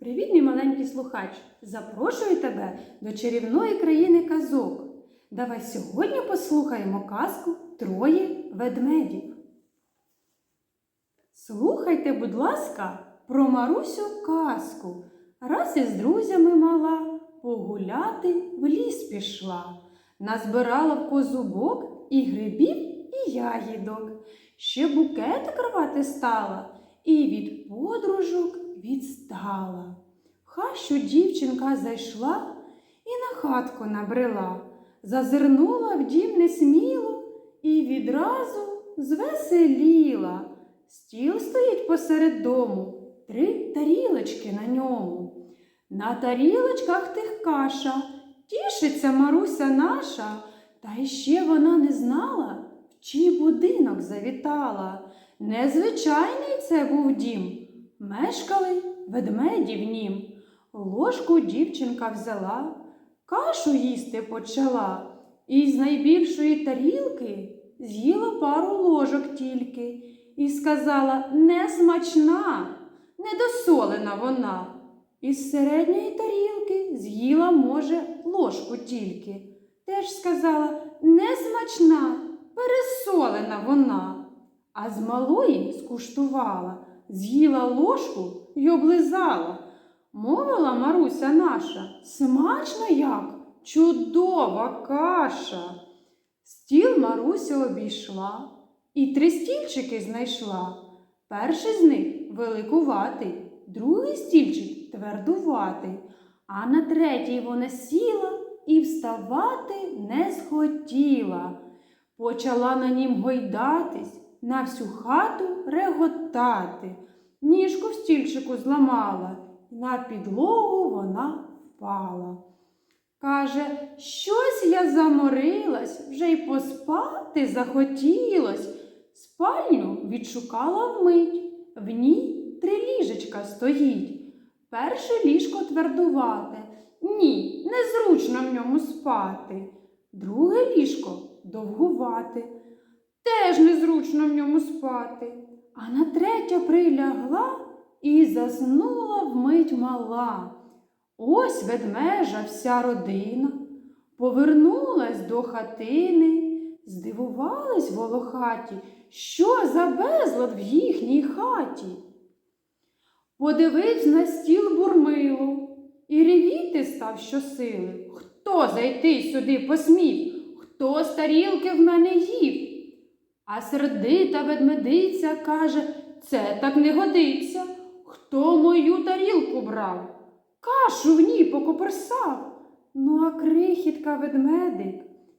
Привіт, мій маленький слухач! Запрошую тебе до чарівної країни казок. Давай сьогодні послухаємо казку Троє ведмедів. Слухайте, будь ласка, про Марусю казку. Раз із друзями мала погуляти в ліс пішла. Назбирала в козубок і грибів, і ягідок. Ще букетик рвати стала і від подружок відстала. Хащу дівчинка зайшла і на хатку набрела, зазирнула в дім несміло і відразу звеселіла. Стіл стоїть посеред дому, три тарілочки на ньому. На тарілочках тих каша, тішиться Маруся наша, та іще вона не знала, в чий будинок завітала. Незвичайний це був дім. Мешкали ведмеді в нім. Ложку дівчинка взяла, кашу їсти почала, і з найбільшої тарілки з'їла пару ложок тільки, і сказала не смачна, недосолена вона. Із середньої тарілки з'їла, може, ложку тільки. Теж сказала не смачна, пересолена вона. А з малої скуштувала, з'їла ложку й облизала. Мовила Маруся наша, смачно як, чудова каша. Стіл Маруся обійшла і три стільчики знайшла. Перший з них великуватий, другий стільчик твердуватий, а на третій вона сіла і вставати не схотіла. Почала на нім гойдатись, на всю хату реготати. Ніжку в стільчику зламала, на підлогу вона впала. Каже, щось я заморилась, вже й поспати захотілось. Спальню відшукала вмить, в ній три ліжечка стоїть. Перше ліжко твердувате, ні, незручно в ньому спати. Друге ліжко довгувате, теж незручно в ньому спати. А на третє прилягла і заснула вмить мала. Ось ведмежа вся родина повернулась до хатини, здивувались волохаті, що за безлад в їхній хаті. Подивився на стіл бурмило і ревіти став щосили. Хто зайти сюди посмів? Хто з тарілки в мене їв? А сердита ведмедиця каже, це так не годиться. Хто мою тарілку брав? Кашу в ній покоперсав. Ну, а крихітка ведмедик,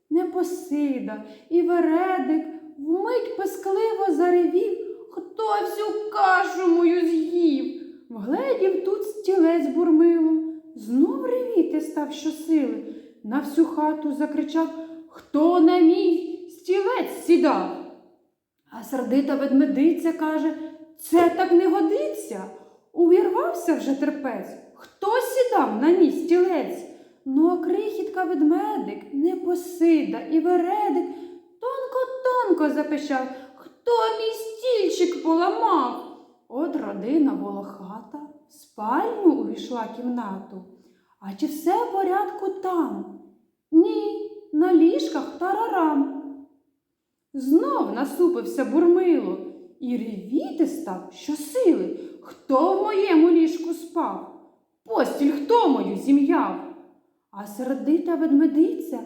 непосида і вередик вмить пескливо заревів, хто всю кашу мою з'їв. Вгледів тут стілець бурмило, знов ревіти став щосили. На всю хату закричав, хто на мій стілець сідав. А сердита ведмедиця каже, це так не годиться. Увірвався вже терпець. Хто сідав на мій стілець? Ну, а крихітка ведмедик, непосида і вередик тонко-тонко запищав, хто мій стільчик поламав. От родина волохата в спальню увійшла кімнату. А чи все в порядку там? Ні, на ліжках тарарам. Знов насупився бурмило і ревіти став щосили. Хто в моєму ліжку спав? Постіль хто мою зім'яв? А сердита ведмедиця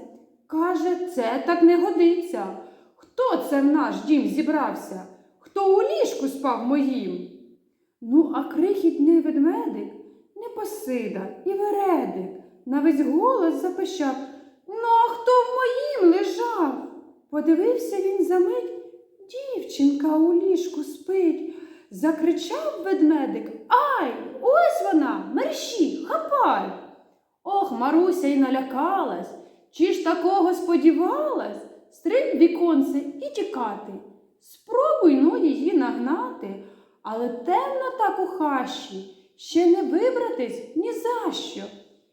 каже, це так не годиться. Хто це в наш дім зібрався? Хто у ліжку спав моїм? Ну, а крихітний ведмедик непосида і вередик на весь голос запищав Ну, а хто в моїм лежав? Подивився він за мить, дівчинка у ліжку спить. Закричав ведмедик Ай, ось вона, мерщі, хапай. Ох, Маруся й налякалась, чи ж такого сподівалась, стриб віконце і тікати. Спробуй ну її нагнати, але темно так у хащі, ще не вибратись ні за що.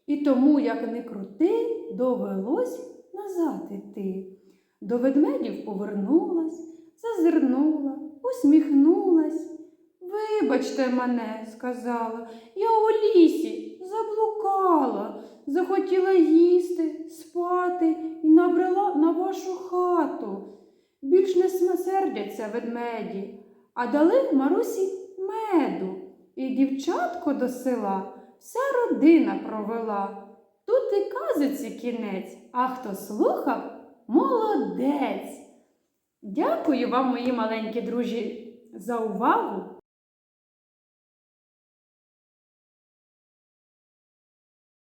І тому, як не крути, довелось назад іти. До ведмедів повернулась, зазирнула, усміхнулась. Вибачте мене, сказала, я у лісі заблукала, захотіла їсти, спати і набрела на вашу хату. Більш не смасердяться ведмеді, а дали Марусі меду. І дівчатко до села вся родина провела. Тут і казиці кінець, а хто слухав, молодець. Дякую вам, мої маленькі друзі, за увагу